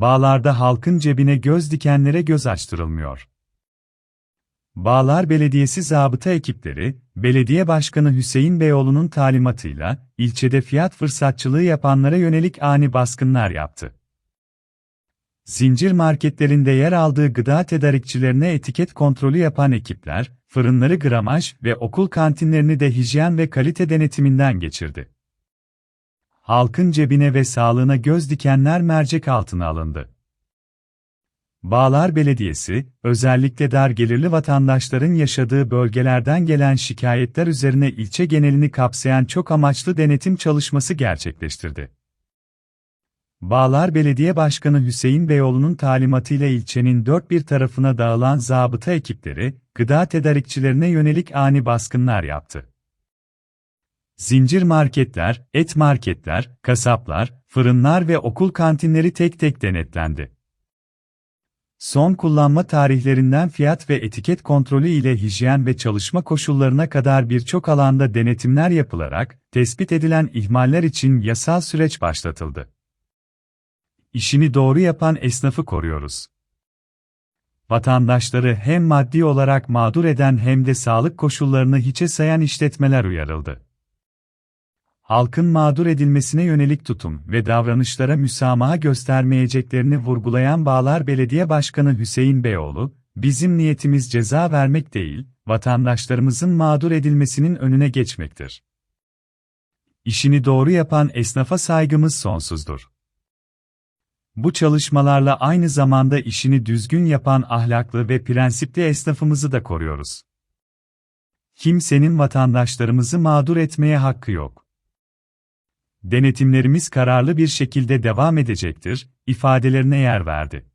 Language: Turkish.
Bağlarda halkın cebine göz dikenlere göz açtırılmıyor. Bağlar Belediyesi zabıta ekipleri, Belediye Başkanı Hüseyin Beyoğlu'nun talimatıyla, ilçede fiyat fırsatçılığı yapanlara yönelik ani baskınlar yaptı. Zincir marketlerinde yer aldığı gıda tedarikçilerine etiket kontrolü yapan ekipler, fırınları gramaj ve okul kantinlerini de hijyen ve kalite denetiminden geçirdi. Halkın cebine ve sağlığına göz dikenler mercek altına alındı. Bağlar Belediyesi, özellikle dar gelirli vatandaşların yaşadığı bölgelerden gelen şikayetler üzerine ilçe genelini kapsayan çok amaçlı denetim çalışması gerçekleştirdi. Bağlar Belediye Başkanı Hüseyin Beyoğlu'nun talimatıyla ilçenin dört bir tarafına dağılan zabıta ekipleri, gıda tedarikçilerine yönelik ani baskınlar yaptı. Zincir marketler, et marketler, kasaplar, fırınlar ve okul kantinleri tek tek denetlendi. Son kullanma tarihlerinden fiyat ve etiket kontrolü ile hijyen ve çalışma koşullarına kadar birçok alanda denetimler yapılarak, tespit edilen ihmaller için yasal süreç başlatıldı. İşini doğru yapan esnafı koruyoruz. Vatandaşları hem maddi olarak mağdur eden hem de sağlık koşullarını hiçe sayan işletmeler uyarıldı. Halkın mağdur edilmesine yönelik tutum ve davranışlara müsamaha göstermeyeceklerini vurgulayan Bağlar Belediye Başkanı Hüseyin Beyoğlu, bizim niyetimiz ceza vermek değil, vatandaşlarımızın mağdur edilmesinin önüne geçmektir. İşini doğru yapan esnafa saygımız sonsuzdur. Bu çalışmalarla aynı zamanda işini düzgün yapan ahlaklı ve prensipli esnafımızı da koruyoruz. Kimsenin vatandaşlarımızı mağdur etmeye hakkı yok. Denetimlerimiz kararlı bir şekilde devam edecektir, ifadelerine yer verdi.